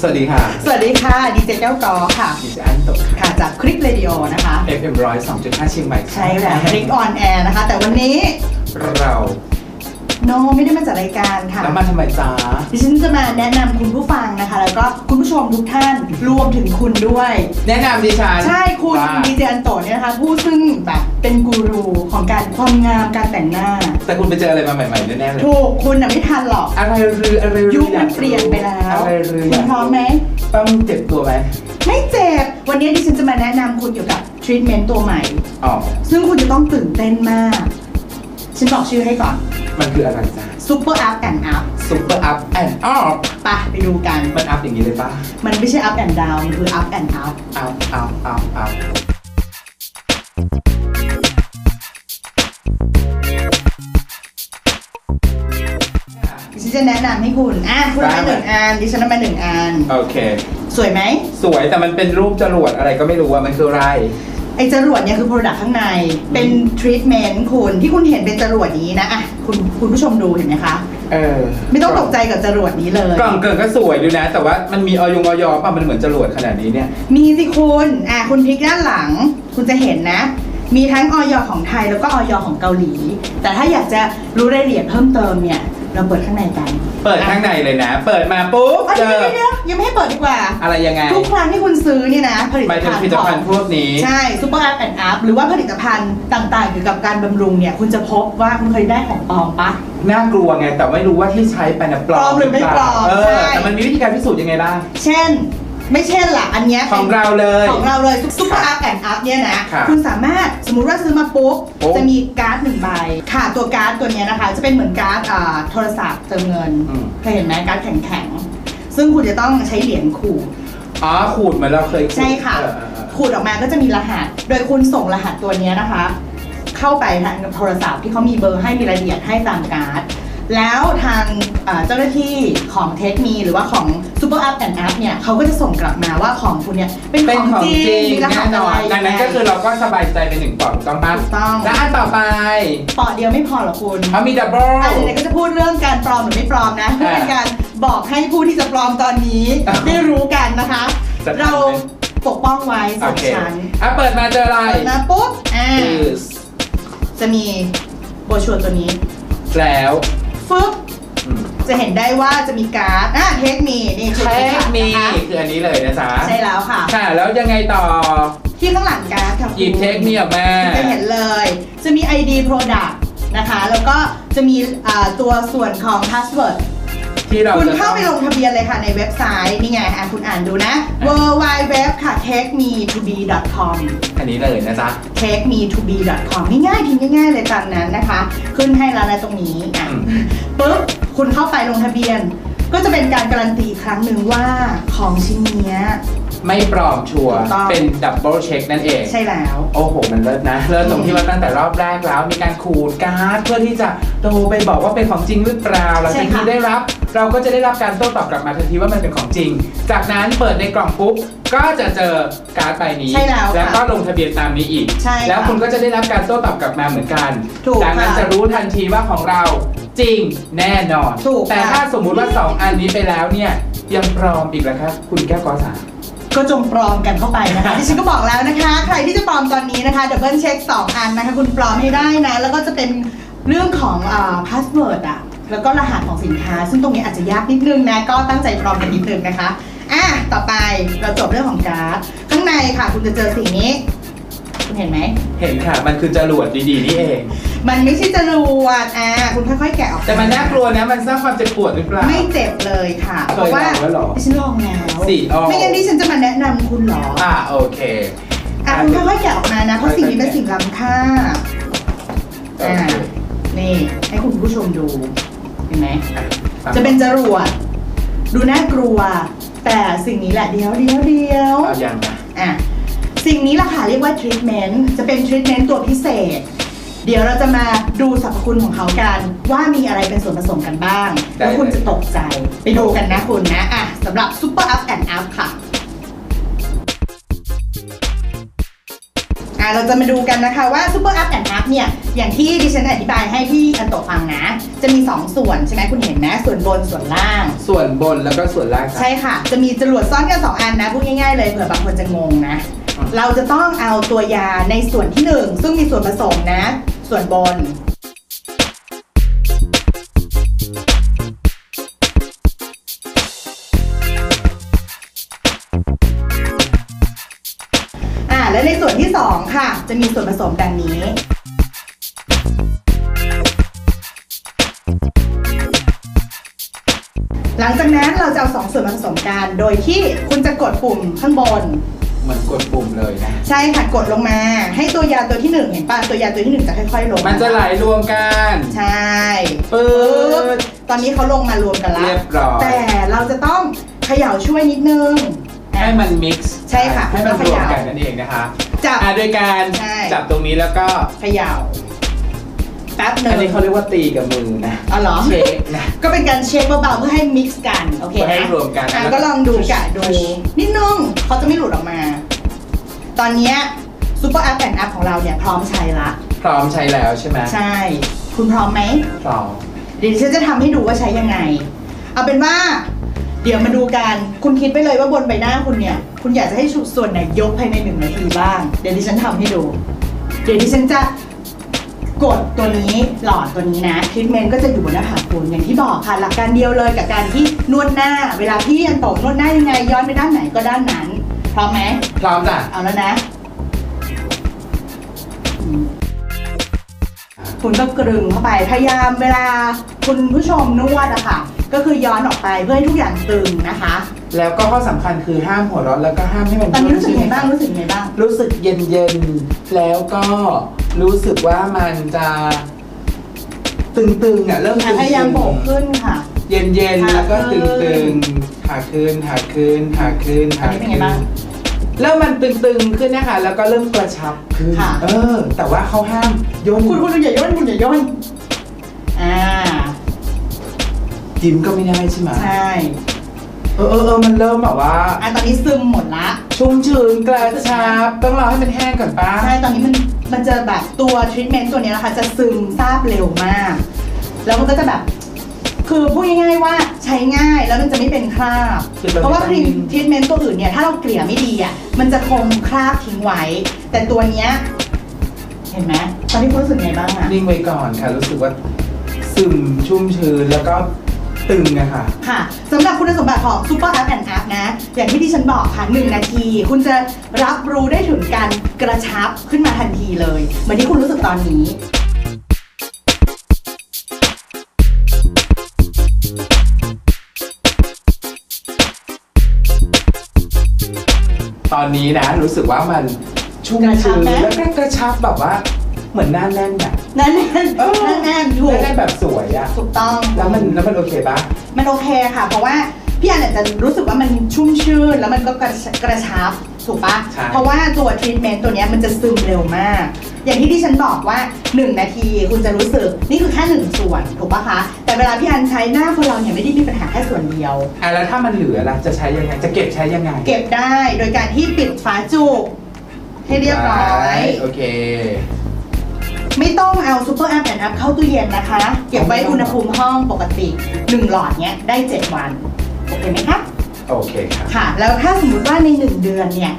สวัสดีค่ะ สวัสดีค่ะดีเจแก้วกอค่ะ ดิฉันอันตกค่ะ ค่ะจากคลิกเรดิโอนะคะ FM ร้อยสองจุดห้าเชียงใหม่ค่ะใช่แล้วคลิกออนแอร์นะคะ แต่วันนี้ เรา โนไม่ได้มาจัดรายการค่ะ แล้วมาทำไมจ้าดิฉันจะมาแนะนำคุณผู้ฟังนะคะ แล้วก็คุณผู้ชมทุกท่านรวมถึงคุณด้วย แนะนำดิฉันใช่คุณว่าดีเจอันโตะเนี่ยนะคะ ผู้ซึ่งแบบเป็นกูรูของการความงามการแต่งหน้าแต่คุณไปเจออะไรมาใหม่ๆแน่ๆเลยถูกคุณน่ะไม่ทันหรอก อะไรรืออะไรรือยุคมันเปลี่ยนไปแล้ว อะไรรือคุณพร้อมไหม ต้องเจ็บตัวไหมไม่เจ็บ วันนี้ดิฉันจะมาแนะนำคุณเกี่ยวกับทรีทเมนต์ตัวใหม่ อ๋อซึ่งคุณจะต้องตื่นเต้นมาก ฉันบอกชื่อให้ก่อน มันคืออะไรจ้า Super Up and Up ซุปเปอร์อัพแอนด์ออฟไปะไปดูกัน มันอัพอย่างนี้เลยปะมันไม่ใช่ Up and Down มันคือ Up and Up อัพอัพอัพอัพดิฉันจะแนะนำให้คุณ อะคุณเอามาหนึ่งอันดิฉันเอามาหนึ่งอัน โอเค สวยไหม สวยแต่มันเป็นรูปจรวดอะไรก็ไม่รู้ว่ามันคืออะไรไอ้จรวดเนี่ยคือ Product ข้างในเป็นทรีทเมนต์คุณที่คุณเห็นเป็นจรวดนี้นะอะคุณคุณผู้ชมดูเห็นไหมคะเออไม่ต้องตกใจกับจรวดนี้เลย กล่องเกินก็สวยดูนะ แต่ว่ามันมีออยงออยป่ะมันเหมือนจรวดขนาดนี้เนี่ย มีสิคุณอะคุณพลิกด้านหลัง คุณจะเห็นนะ มีทั้งออยของไทยแล้วก็ออยของเกาหลี แต่ถ้าอยากจะรู้รายละเอียดเพิ่มเติมเนี่ย เราเปิดข้างในกันเปิดข้างในเลยนะ เปิดมาปุ๊บอะเจเดี๋ยวอเดี๋ยวเดี๋ยวยังไม่ให้เปิดดีกว่า อะไรยังไงทุกครั้งที่คุณซื้อเนี่ยนะผลิตหมายถึงภัณฑ์ผลิตภัณฑ์พวกนี้ ใช่ซูเปอร์แอปแอนด์อัพหรือว่าผลิตภัณฑ์ต่างๆเกี่ยวกับการบำรุงเนี่ย คุณจะพบว่าคุณเคยได้ของปลอมปะ น่ากลัวไงแต่ไม่รู้ว่าที่ใช้ไปนะปลอปลอมมหรือไม่ปลอมเออใช่ แต่มันมีวิธีการพิสูจน์ยังไงบ้าง เช่น ไม่เช่นล่ะอันเนี้ยของเราเลย ของเราเลยซูเปอร์อัพแอนด์อัพเนี่ยนะค่ะคุณสามารถสมมุติว่าซื้อมาปุ๊บโอ้ จะมีการ์ดหนึ่งใบค่ะตัวการ์ดตัวเนี้ยนะคะ จะเป็นเหมือนการ์ดอ่าโทรศัพท์เติมเงินอืม เคยเห็นไหมการ์ดแข็งๆซึ่งคุณจะต้องใช้เหรียญขูด อ๋อขูดเหมือนเราเคยขูดใช่ค่ะ เออเออเออ ขูดออกมาก็จะมีรหัส โดยคุณส่งรหัสตัวเนี้ยนะคะ เข้าไปทางโทรศัพท์ที่เขามีเบอร์ให้มีรายละเอียดให้ตามการ์ด แล้วทางเอ่อเจ้าหน้าที่ของเทคมีหรือว่าของ Super Up and Up เนี่ยเขาก็จะส่งกลับมาว่าของคุณเนี่ยเป็นเป็นของของจริจริงงมีรหัแน่สนอะอไรนดังนั้นก็คือเราก็สบายใจไปหนึ่งปล่องถูกต้องปะถูกต้องแล้วอันต่อไปปอดเดียวไม่พอหรอกคุณเขามีดับเบิลอันนี้ก็จะพูดเรื่องการปลอมหรือไม่ปลอมนะเพื่อเป็นการบอกให้ผู้ที่จะปลอมตอนนี้อ่าได้รู้กันนะคะจะทันไหมเราปกป้องไว้สโอองเคชั้นอะเปิดมาเจออะไรเปิดมาปุ๊บอ่าคือจะมีโบรชัวร์ตัวนี้ แล้วฟึบ จะเห็นได้ว่าจะมีการ์ดอะเทคมีนี่คือเทคมีนะคะคืออันนี้เลยนะจ๊ะใช่แล้วค่ะ ค่ะ แล้วยังไงต่อที่ข้างหลังการ์ดค่ะหยิบเทคมีออกมาจะเห็นเลย จะมี ID Product นะคะ แล้วก็จะมีอ่าตัวส่วนของ Password ที่เราคุณจะเข้าต้องไปลงทะเบียนเลยค่ะในเว็บไซต์นี่ไงอะคุณอ่านดูนะ w w w ค่ะ takeme2b.com อันนี้เลยนะจ๊ะ takeme2b.com ง่ายๆพิมพ์ง่ายๆเลยตามนั้นนะคะ ขึ้นให้แล้วนะตรงนี้อะอืมปุ๊บคุณเข้าไปลงทะเบียน ก็จะเป็นการการันตีอีกครั้งหนึ่งว่าของชิ้นเนี้ย ไม่ปลอมชัวร์ถูกต้อง เป็นดับเบิลเช็คนั่นเอง ใช่แล้ว โอ้โห มันเลิศนะ เลิศตรงอืมที่ว่าตั้งแต่รอบแรกแล้ว มีการขูดการ์ดเพื่อที่จะโทรไปบอกว่าเป็นของจริงหรือเปล่าหลังจากที่ได้รับ เราก็จะได้รับการโต้ตอบกลับมาทันทีว่ามันเป็นของจริง จากนั้นเปิดในกล่องปุ๊บก็จะเจอการ์ดใบนี้ ใช่แล้วค่ะแล้วก็ลงทะเบียนตามนี้อีก ใช่ค่ะแล้วคุณก็จะได้รับการโต้ตอบกลับมาเหมือนกันถูกจากนั้นค่ะ จะรู้ทันทีว่าของเรา จริงแน่นอน ถูกแต่ค่ะถ้าสมมุติว่าสองอันนี้ไปแล้วเนี่ย ยังปลอมอีกแล้วครับ คุณแก้วกอสา ก็จงปลอมกันเข้าไปนะคะที่ฉันก็บอกแล้วนะคะ ใครที่จะปลอมตอนนี้นะคะดับเบิลเช็ค2อันนะคะ คุณปลอมให้ได้นะ แล้วก็จะเป็นเรื่องของอ่าพาสเวิร์ดอะแล้วก็รหัสของสินค้า ซึ่งตรงนี้อาจจะยากนิดนึงนะ ก็ตั้งใจปลอมกันนิดนึงนะคะอะต่อไปเราจบเรื่องของการ์ดข้างในค่ะ คุณจะเจอสิ่งนี้ คุณเห็นไหม เห็นค่ะ มันคือจรวดดีๆนี่เอง มันไม่ใช่จรวดอะคุณค่อยๆแกะออกแต่มันน่ากลัวนะ มันสร้างความเจ็บปวดหรือเปล่า ไม่เจ็บเลยค่ะ เคยลองแล้วเหรอ ดิฉันลองแล้วสิอ๋อไม่งั้นดิฉันจะมาแนะนำคุณเหรออ่าโอเค อะคุณค่อยๆแกะออกมานะ เพราะสิ่งนี้เป็นสิ่งล้ำค่าโออ่าเคนี่ให้คุณผู้ชมดู เห็นไหมอ่จะเป็นจรวด ดูน่ากลัว แต่สิ่งนี้แหละเดียวเดียวเดียว เอายังนะ อะสิ่งนี้ล่ะค่ะเรียกว่าทรีทเมนต์จะเป็นทรีทเมนต์ตัวพิเศษ เดี๋ยวเราจะมาดูสรรพคุณของเขากัน ว่ามีอะไรเป็นส่วนผสมกันบ้างแล้วคุณจะตกใจ ไปดูกันนะคุณนะอะสำหรับ Super Up and Up ค่ะอะ เราจะมาดูกันนะคะว่า Super Up and Up เนี่ย อย่างที่ดิฉันอธิบายให้พี่อันโตะฟังนะ จะมี 2 ส่วนใช่ไหมคุณเห็นไหมส่วนบนส่วนล่าง ส่วนบนแล้วก็ส่วนล่างครับ ใช่ค่ะ จะมีจรวดซ่อนกัน 2 อันนะ พูดง่ายๆเลยเผื่อบางคนจะงงนะอืมเราจะต้องเอาตัวยาในส่วนที่ 1 ซึ่งมีส่วนผสมนะ ส่วนบนอ่าและในส่วนที่ 2 ค่ะ จะมีส่วนผสมดังนี้ หลังจากนั้นเราจะเอาสองส่วนผสมกัน โดยที่คุณจะกดปุ่มข้างบน เหมือนกดปุ่มเลยนะ ใช่ค่ะกดลงมา ให้ตัวยาตัวที่หนึ่งเห็นป่ะตัวยาตัวที่หนึ่งจะค่อยๆลงมันจะไหลรวมกันใช่ปึ๊ปึ๊ดบตอนนี้เขาลงมารวมกันแล้วเรียบร้อยแต่เราจะต้องเขย่าช่วยนิดนึงให้มัน mix ใช่ค่ะให้มันรวมกันให้มันขยับนั่นเองนะคะจับอะโดยการใช่จับตรงนี้แล้วก็เขย่า แป๊บหนึ่อังนนี้เขาเรียกว่าตีกับมือนะอ๋อเหรอเช็คนะก็เป็นการเช็คเบาๆเพื่อให้มิกซ์กันโอเคเพื่อให้นะรวมกันอะแล้วก็ก็ลองดูกะดูนิดนึงเขาจะไม่หลุดออกมา ตอนเนี้ซูเปอร์แอปแอนด์แอปของเราเนี่ยพร้อมใช้ละพร้อมใช้แล้วใช่ไหมใช่ คุณพร้อมไหมพร้อมเดี๋ยวฉันจะทำให้ดูว่าใช้ยังไง เอาเป็นว่า เดี๋ยวมาดูกันคุณคิดไปเลยว่าบนใบหน้าคุณเนี่ย คุณอยากจะให้ส่วนไหนยกภายในหนึ่งนาทีบ้าง เดี๋ยวดิฉันทำให้ดู เดี๋ยวดิฉันจะ กดตัวนี้หลอดตัวนี้นะทรีทเมนต์ก็จะอยู่บนหน้าผากคุณอย่างที่บอกค่ะหลักการเดียวเลยกับการที่นวดหน้า เวลาพี่ยันตกนวดหน้ายังไงย้อนไปด้านไหนก็ด้านนั้นพร้อมไหมพร้อมจ้ะเอาแล้วนะอืมคุณก็กรึงเข้าไปพยายามเวลาคุณผู้ชมนวดอะค่ะ ก็คือย้อนออกไปเพื่อให้ทุกอย่างตึงนะคะ แล้วก็ข้อสำคัญคือห้ามหัวเราะแล้วก็ห้ามให้มันตอนนี้รู้สึกไงใช่หมบ้างคะรู้สึกไงบ้าง รู้สึกเย็นเย็นๆแล้วก็รู้สึกว่ามันจะตึงๆอะเริ่มตึงๆ พยายามโบกขึ้นค่ะ เย็นเย็นๆ ขาแล้วก็ขึ้ตึนงๆขาขึ้นขาขึ้นขาขึ้นอันขานี้เป็นไงขึ้นบ้างเริ่มมันตึงๆขึ้นนะคะ แล้วก็เริ่มกระชับขึ้นค่ะ เออ แต่ว่าเขาห้ามโยนคุณคุณอย่าย่นคุณอย่าย่นอ่า ยิ้มก็ไม่ได้ใช่ไหมใช่ เออเออเออมันเริ่มแบบว่า อะตอนนี้ซึมหมดละชุ่มชื้นกระชับต้องรอให้มันแห้งก่อนป้าใช่ตอนนี้มันมันจะแบบตัวทรีทเมนต์ตัวเนี้ยนะคะจะซึมซาบเร็วมาก แล้วมันก็จะแบบ คือพูดง่ายๆว่าใช้ง่ายแล้วมันจะไม่เป็นคราบ เพราะว่าครีมทรีทเมนต์ตัวอื่นเนี่ยถ้าเราเกลี่ยไม่ดีอะมันจะคงคราบทิ้งไว้ แต่ตัวเนี้ยเห็นไหมตอนนี้คุณรู้สึกไงบ้างอะนิ่งไว้ก่อนค่ะ รู้สึกว่าซึมชุ่มชื้นแล้วก็ ตึงอะค่ะ ค่ะสำหรับคุณสมบัติของ Super App and App นะ อย่างที่ที่ฉันบอกค่ะ1นาที คุณจะรับรู้ได้ถึงการกระชับขึ้นมาทันทีเลย เหมือนที่คุณรู้สึกตอนนี้ ตอนนี้นะรู้สึกว่ามันชุ่มกระชับชื้นไหม แล้วก็กระชับแบบว่า เหมือนหน้าแน่นอะ นั่นแน่นเออ นั่นแน่นถูกหน้าแน่นแบบสวยอะถูกต้อง แล้วมันแล้วมันโอเคปะ มันโอเคค่ะ เพราะว่าพี่อันเนี่ยจะรู้สึกว่ามันชุ่มชื่น แล้วมันก็กระชกระชับถูกปะใช่ เพราะว่าตัวทรีทเมนต์ตัวเนี้ยมันจะซึมเร็วมาก อย่างที่ที่ฉันบอกว่า 1 นาทีคุณจะรู้สึกนี่คือแค่หนึ่งส่วนถูกปะคะแต่เวลาพี่อันใช้หน้าคนเราเนี่ยไม่ได้มีปัญหาแค่ส่วนเดียว อะแล้วถ้ามันเหลือล่ะจะใช้ยังไง จะเก็บใช้ยังไงเก็บได้โดยการที่ปิดฝาจุกให้เรียบร้อย โอเค ไม่ต้องเอาซูเปอร์แอปแอนด์แอปเข้าตู้เย็นนะคะ เก็บไว้อุณหภูมิห้องปกติ 1 หลอดเนี้ยได้ 7 วัน โอเคไหมคะ โอเคครับ ค่ะ แล้วถ้าสมมติว่าใน 1 เดือนเนี่ย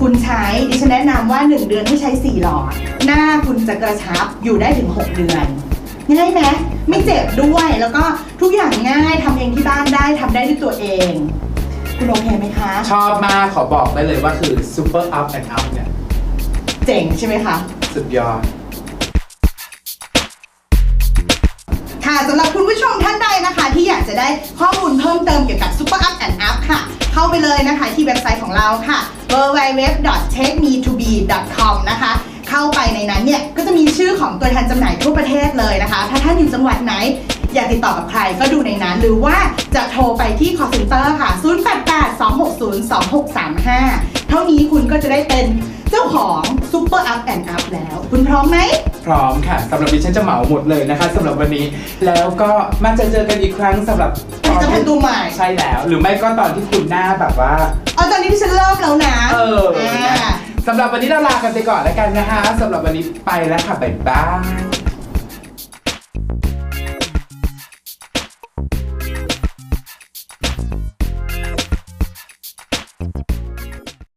คุณใช้ดิฉันแนะนำว่า 1 เดือนให้ใช้ 4 หลอด หน้าคุณจะกระชับอยู่ได้ถึง 6 เดือนง่ายไหมไม่เจ็บด้วยแล้วก็ทุกอย่างง่ายทำเองที่บ้านได้ทำได้ด้วยตัวเอง คุณโอเคไหมคะ ชอบมากขอบอกได้เลยว่าคือ super up and up เนี่ย เจ๋งใช่ไหมคะ สุดยอด ค่ะสำหรับคุณผู้ชมท่านใดนะคะ ที่อยากจะได้ข้อมูลเพิ่มเติมเกี่ยวกับ Super Up and Up ค่ะ เข้าไปเลยนะคะที่เว็บไซต์ของเราค่ะ www.takeme2be.com นะคะเข้าไปในนั้นเนี่ยก็จะมีชื่อของตัวแทนจำหน่ายทั่วประเทศเลยนะคะ ถ้าท่านอยู่จังหวัดไหนอยากติดต่อกับใครก็ดูในนั้น หรือว่าจะโทรไปที่ call center ค่ะ 0882602635 เท่านี้คุณก็จะได้เป็น เจ้าของ Super Up and Up แล้ว คุณพร้อมไหม พร้อมค่ะสำหรับดิฉันจะเหมาหมดเลยนะคะสำหรับวันนี้ แล้วก็มาเจอเจอกันอีกครั้งสำหรับผลิตภัณฑ์ตัวใหม่ ใช่แล้ว หรือไม่ก็ตอนที่คุณหน้าแบบว่าเอาตอนนี้ที่ฉันเริ่มแล้วนะเอออ่าสำหรับวันนี้เราลากันไปก่อนแล้วกันนะคะสำหรับวันนี้ไปแล้วค่ะบ๊ายบาย